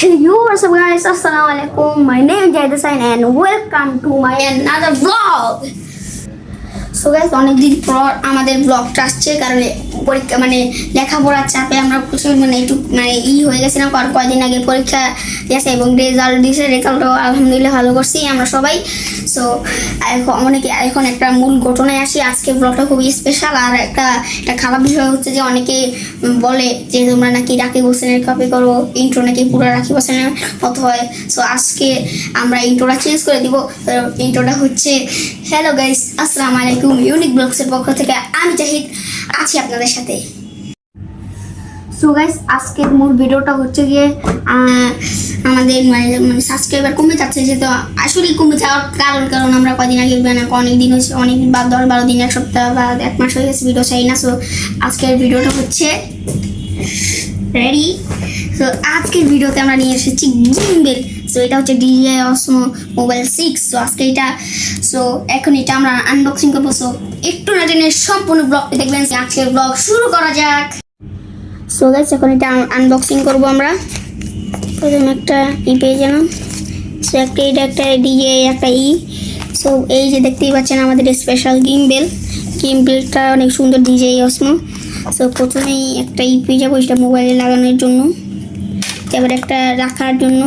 Hello, what's up guys? Assalamualaikum. My name is Jai Design and welcome to my another vlog. So guys অনেকদিন পর আমাদের ব্লগটা আসছে কারণ পরীক্ষা মানে লেখাপড়ার চাপে আমরা প্রচুর মানে একটু মানে ই হয়ে গেছিলাম কারণ কয়দিন আগে পরীক্ষা দিয়েছে এবং রেজাল্ট দিয়েছে রেজাল্টও আলহামদুলিল্লাহ ভালো করছি আমরা সবাই সো এখন অনেকে, এখন একটা মূল ঘটনায় আসি। আজকে ব্লগটা খুবই স্পেশাল আর একটা একটা খারাপ বিষয় হচ্ছে যে অনেকে বলে যে তোমরা নাকি রাকিব হোসেনের কপি করো ইন্ট্রো নাকি পুরো রাকিব হোসেনের মতো হয়। সো আজকে আমরা ইন্ট্রোটা চেঞ্জ করে দিব। ইন্ট্রোটা হচ্ছে হ্যালো গাইস আসসালামু আলাইকুম। ইউনিক ব্লগসের পক্ষ থেকে আমি জাহিদ, আছি আপনাদের সাথে। সো গাইস আজকের মূল ভিডিওটা হচ্ছে গিয়ে আমাদের মানে মানে সাবস্ক্রাইবার কমে যাচ্ছে যেহেতু আসলেই কমে যাওয়ার কারণ কারণ আমরা কদিন আগে মানে অনেক দিন হয়েছে, অনেক বা দশ বারো দিন, এক সপ্তাহ বা এক মাস হয়ে গেছে ভিডিও চাই না। সো আজকের ভিডিওটা হচ্ছে রেডি তো আজকের ভিডিওতে আমরা নিয়ে এসেছি জিম্বেল সো এটা হচ্ছে DJI Osmo Mobile six so আজকে এটা সো এখন এটা আমরা আনবক্সিং করব। সো একটু না টেনে সম্পূর্ণ ব্লগটি দেখবেন। আজকের ব্লগ শুরু করা যাক। সো গাইস এখন এটা আনবক্সিং করব আমরা। প্রথমে একটা ই পেয়ে গেলাম। সো একটা এটা, একটা ডিজে একটা ই সো এই যে দেখতেই পাচ্ছেন আমাদের স্পেশাল গিমবেল গিমবেলটা অনেক সুন্দর ডিজে অসমো সো প্রথমেই একটা ই পেয়ে যাব, সেটা মোবাইলে লাগানোর জন্য। তারপরে একটা রাখার জন্য।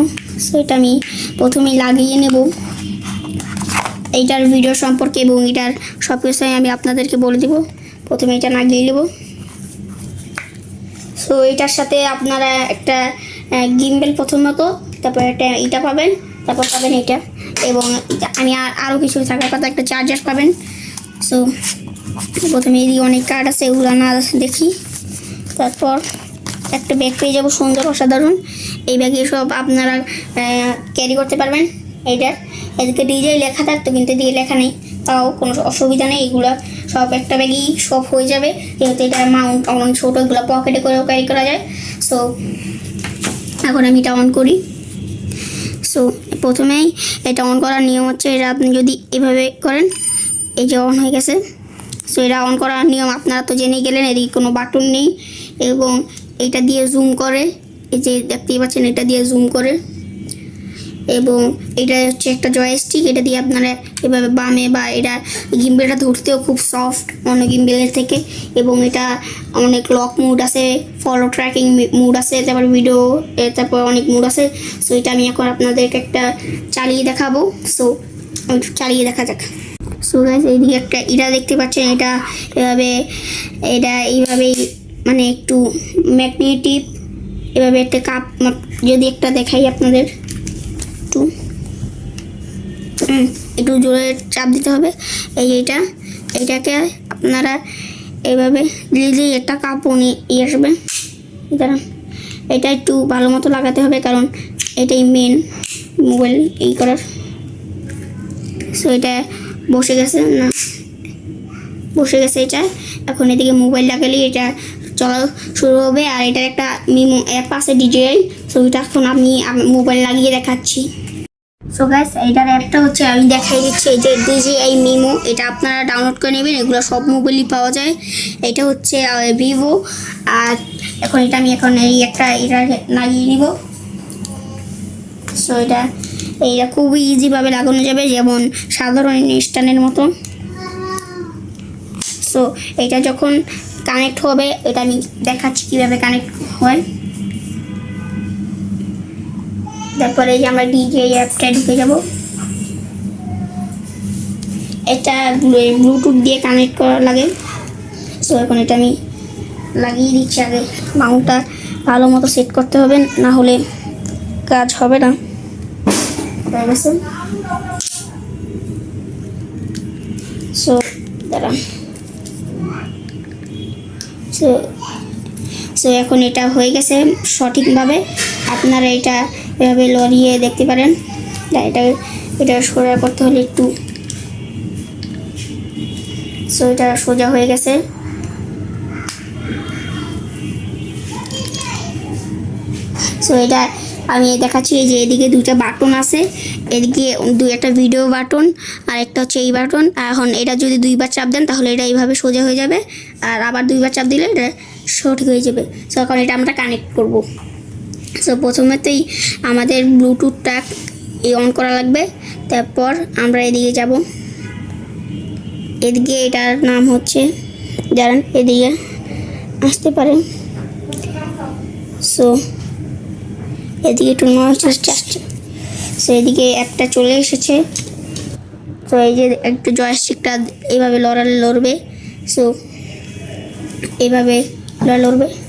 সো এটা আমি প্রথমেই লাগিয়ে নেব। এইটার ভিডিও সম্পর্কে এবং এটার সব কিছুই আমি আপনাদেরকে বলে দেবো। প্রথমে এটা লাগিয়ে নেব। সো এটার সাথে আপনারা একটা গিম্বেল প্রথমত, তারপর একটা এটা পাবেন, তারপর পাবেন এটা, এবং আমি আর আরও কিছু থাকার কথা, একটা চার্জার পাবেন। সো প্রথমে এদিকে অনেক কার্ড আছে, এগুলো না দেখি। তারপর একটা ব্যাগ পেয়ে যাব, সুন্দর, অসাধারণ। এই ব্যাগে সব আপনারা ক্যারি করতে পারবেন। এইটার, এদিকে ডিজে লেখা থাকতো, কিন্তু দিয়ে লেখা নেই। তাও কোনো অসুবিধা নেই, এগুলো সব একটা ব্যাগেই সব হয়ে যাবে। যেহেতু এটা মাউন্ট অনেক ছোটো, এগুলো পকেটে করেও ক্যারি করা যায়। সো এখন আমি এটা অন করি। সো প্রথমেই এটা অন করার নিয়ম হচ্ছে এটা আপনি যদি এভাবে করেন, এই যে অন হয়ে গেছে। সো এটা অন করার নিয়ম আপনারা তো জেনে গেলেন, এদিকে কোনো বাটন নেই। এবং এটা দিয়ে জুম করে। এই যে দেখতেই পাচ্ছেন, এটা দিয়ে জুম করে। এবং এটা হচ্ছে একটা জয়স্টিক এটা দিয়ে আপনারা এভাবে বামে বা এটা গিম্বেলটা ধরতেও খুব সফট অন্য গিম্বেলের থেকে এবং এটা অনেক লক মুড আছে ফলো ট্র্যাকিং মুড আছে, তারপর ভিডিও তারপর অনেক মুড আছে সো এটা আমি এখন আপনাদেরকে একটা চালিয়ে দেখাবো সো চালিয়ে দেখা যাক। সো গাইস এইদিকে একটা এটা দেখতে পাচ্ছেন, এটা এভাবে, এটা এইভাবেই মানে একটু ম্যাগনেটিক এভাবে একটা কাপ, যদি একটা দেখাই আপনাদের। একটু জোরে চাপ দিতে হবে। এই এইটা, এইটাকে আপনারা এইভাবে দিলেই একটা কাপড় নিয়ে আসবে। দাঁড়ান এটা একটু ভালো মতো লাগাতে হবে কারণ এটাই মেন মোবাইল এই করার। সো এটা বসে গেছে না, বসে গেছে এটা। এখন এদিকে মোবাইল লাগালে এটা চলা শুরু হবে। আর এটার একটা মিমো অ্যাপ আছে ডিজিটাল সো এটা এখন আমি মোবাইল লাগিয়ে দেখাচ্ছি। সো গাইস এইটার অ্যাপটা হচ্ছে আমি দেখাই দিচ্ছি, এই যে ডিজিআই মিমো এটা আপনারা ডাউনলোড করে নেবেন, এগুলো সব মোবাইলই পাওয়া যায়। এটা হচ্ছে ভিভো আর এখন এটা আমি এখন এই একটা এটা লাগিয়ে নিব। সো এটা, এইটা খুবই ইজিভাবে লাগানো যাবে, যেমন সাধারণ স্ট্যান্ডের মতো। সো এটা যখন কানেক্ট হবে, এটা আমি দেখাচ্ছি কীভাবে কানেক্ট হয়। তারপরে যে আমরা ডিজে অ্যাপটা ঢুকে যাব। এটা ব্লুটুথ দিয়ে কানেক্ট করা লাগে। সো এখন এটা আমি লাগিয়ে দিচ্ছি আগে। মাউন্টটা ভালো মতো সেট করতে হবে, না হলে কাজ হবে না। সো দাঁড়ান। সো সো এখন এটা হয়ে গেছে সঠিকভাবে। আপনারা এটা এভাবে লরিয়ে দেখতে পারেন। এটা এটা সোজা করতে হলে একটু সো এটা সোজা হয়ে গেছে। সো এটা আমি দেখাচ্ছি যে এদিকে দুইটা বাটন আছে। এদিকে দুই একটা ভিডিও বাটন, আর একটা হচ্ছে এই বাটন। এখন এটা যদি দুইবার চাপ দেন, তাহলে এটা এইভাবে সোজা হয়ে যাবে। আর আবার দুইবার চাপ দিলে এটা সঠিক হয়ে যাবে। সো এখন এটা আমরা কানেক্ট করব। সো প্রথমেতেই আমাদের ব্লুটুথটা এ অন করা লাগবে। তারপর আমরা এদিকে যাব। এদিকে এটার নাম হচ্ছে জানেন এদিকে আসতে পারেন। সো, এদিকে একটু নয়েজ আসছে সো, এদিকে একটা চলে এসেছে। তো এই যে একটু জয়স্টিকটা এইভাবে লড়ালে লড়বে। সো এইভাবে লড়া লড়বে।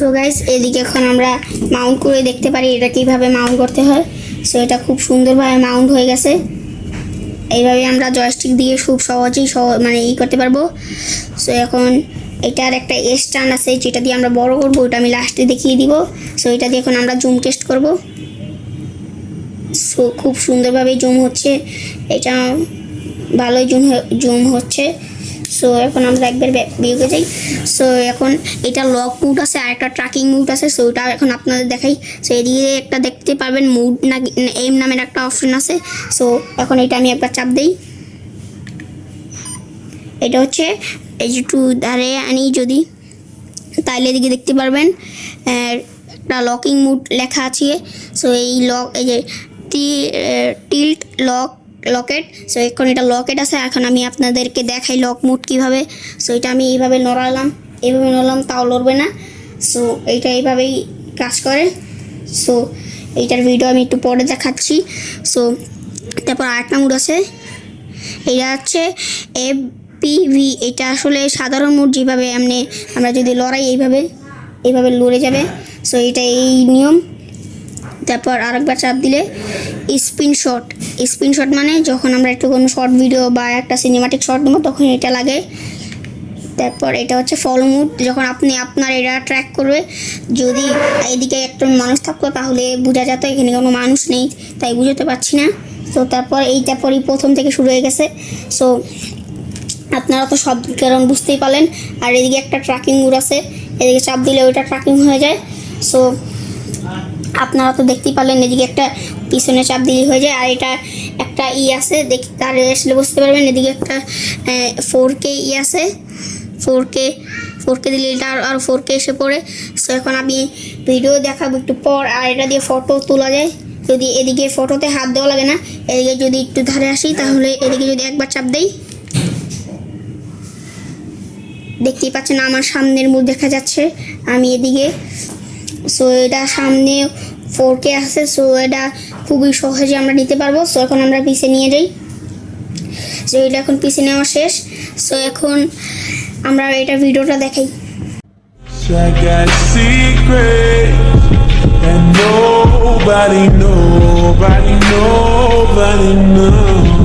সো গাইস এদিকে এখন আমরা মাউন্ট করে দেখতে পারি এটা কীভাবে মাউন্ট করতে হয়। সো এটা খুব সুন্দরভাবে মাউন্ট হয়ে গেছে। এইভাবে আমরা জয়স্টিক দিয়ে খুব সহজেই সহ- মানে ই করতে পারব। সো এখন এটার একটা স্টান আছে, যেটা দিয়ে আমরা বড় করব, ওটা আমি লাস্টে দেখিয়ে দিব। সো এটা দিয়ে এখন আমরা জুম টেস্ট করব। সো খুব সুন্দরভাবে জুম হচ্ছে। এটা ভালোই জুম জুম হচ্ছে। সো এখন আমরা একবার বিয়োগে যাই। সো এখন এটা লক মুড আছে, আর একটা ট্র্যাকিং মুড আছে। সো ওটা এখন আপনাদের দেখাই। সো এদিকে একটা দেখতে পারবেন মুড না এম নামের একটা অপশন আছে। সো এখন এটা আমি একবার চাপ দিই। এটা হচ্ছে, এই যে একটু ধারে আনি যদি, তাহলে এদিকে দেখতে পারবেন একটা লকিং মুড লেখা আছে। সো এই লক এই যে T tilt lock locket. So এখন এটা লকেট আছে। এখন আমি আপনাদেরকে দেখাই লক মুড কীভাবে। সো এটা আমি এইভাবে নড়ালাম। এইভাবে নড়লাম, তাও লড়বে না। সো এইটা এইভাবেই কাজ করে। সো এইটার ভিডিও আমি একটু পরে দেখাচ্ছি। সো তারপর আরেকটা মুড আছে। এটা হচ্ছে এফ পিভি এটা আসলে সাধারণ মুড যেভাবে এমনি আমরা যদি লড়াই এইভাবে এইভাবে লড়ে যাবে। সো এটা এই নিয়ম। তারপর আরেকবার চাপ দিলে স্ক্রিনশট। স্ক্রিনশট মানে যখন আমরা একটু কোনো শর্ট ভিডিও বা একটা সিনেমাটিক শট নেব তখন এটা লাগে। তারপর এটা হচ্ছে ফলো মুড যখন আপনি আপনার এটা ট্র্যাক করবে, যদি এদিকে একটা মানুষ থাকতো, তাহলে বোঝা যেত এখানে কোনো মানুষ নেই, তাই বুঝতে পারছি না। তো তারপর এইটা পরই প্রথম থেকে শুরু হয়ে গেছে। সো আপনারা তো সব কারণ বুঝতেই পারলেন। আর এদিকে একটা ট্র্যাকিং মুড আছে, এদিকে চাপ দিলে ওইটা ট্র্যাকিং হয়ে যায়। সো আপনারা তো দেখতেই পারলেন এদিকে একটা পিছনে চাপ দিলে হয়ে যায়, আর এটা একটা ই আছে, দেখ তার আসলে বুঝতে পারবেন, এদিকে একটা ফোর কে ই আছে। ফোর কে ফোর কে দিলে এটা আর ফোর কে এসে পড়ে। সো এখন আমি ভিডিও দেখাবো একটু পর, আর এটা দিয়ে ফটো তোলা যায়। যদি এদিকে ফটোতে হাত দেওয়া লাগে না, এদিকে যদি একটু ধারে আসি, তাহলে এদিকে যদি একবার চাপ দেই। দেখতেই পাচ্ছেন আমার সামনের মুখ দেখা যাচ্ছে। আমি এদিকে সো এটা সামনে ফোর কে আছে সো এটা খুবই সহজে আমরা নিতে পারব। সো এখন আমরা পিছে নিয়ে যাই। সো এটা এখন পিছে নেওয়া শেষ। সো এখন আমরা এটা ভিডিওটা দেখাই। Nobody, nobody, nobody knows.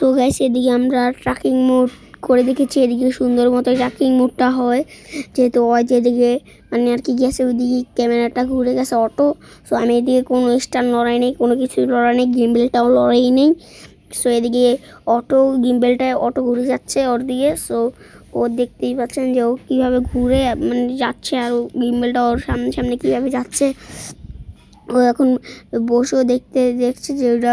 So guys এদিকে আমরা ট্রাকিং মোড করে দেখেছি। এদিকে সুন্দর মতো ট্রাকিং মোডটা হয়। যেহেতু ওই যেদিকে মানে আর কি গেছে, ওইদিকে ক্যামেরাটা ঘুরে গেছে অটো সো আমি এদিকে কোনো স্টার লড়াই নেই, কোনো কিছু লড়াই নেই গিম্বেলটাও লড়াই নেই। সো এদিকে অটো গিম্বেলটায় অটো ঘুরে যাচ্ছে ওর দিকে। সো ও দেখতেই পাচ্ছেন যে ও কীভাবে ঘুরে মানে যাচ্ছে আর ও গিম্বেলটা ওর সামনে সামনে কীভাবে যাচ্ছে। ও এখন বসেও দেখতে, দেখছে যে ওটা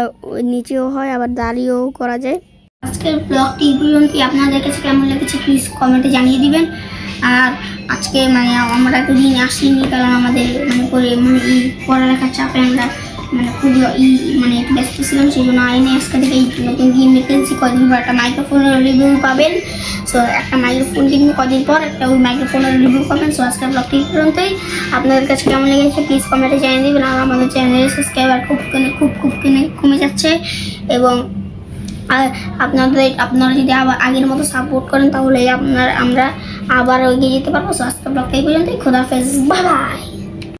নিচেও হয়, আবার দাঁড়িয়েও করা যায়। আজকের ব্লগটি পর্যন্ত আপনাদের কাছে কেমন লেগেছে প্লিজ কমেন্টে জানিয়ে দিবেন। আর আজকে মানে আমরা একটু দিন আসিনি, কারণ আমাদের মানে পড়ালেখার চাপে আমরা মানে খুবই ই মানে একটু ব্যস্ত ছিলাম সেই জন্য আইনে আজকে থেকে এই নতুন গেম নিতেছি কদিন পর একটা মাইক্রোফোনের রিভিউ পাবেন। সো একটা মাইক্রোফোন কিনবো কদিন পর, একটা ওই মাইক্রোফোনের রিভিউ পাবেন। সো আজকের ব্লগটি পর্যন্তই। আপনাদের কাছে কেমন লেগেছে প্লিজ কমেন্টে জানিয়ে দেবেন। আর আমাদের চ্যানেলের সাবস্ক্রাইবার খুব কিনে খুব খুব কিনে কমে যাচ্ছে। এবং, আর আপনাদের, আপনারা যদি আবার আগের মতো সাপোর্ট করেন, তাহলে আপনার, আমরা আবার এগিয়ে যেতে পারব। স্বাস্থ্য ব্লগটা এই পর্যন্তই। খোদাফেজ বাই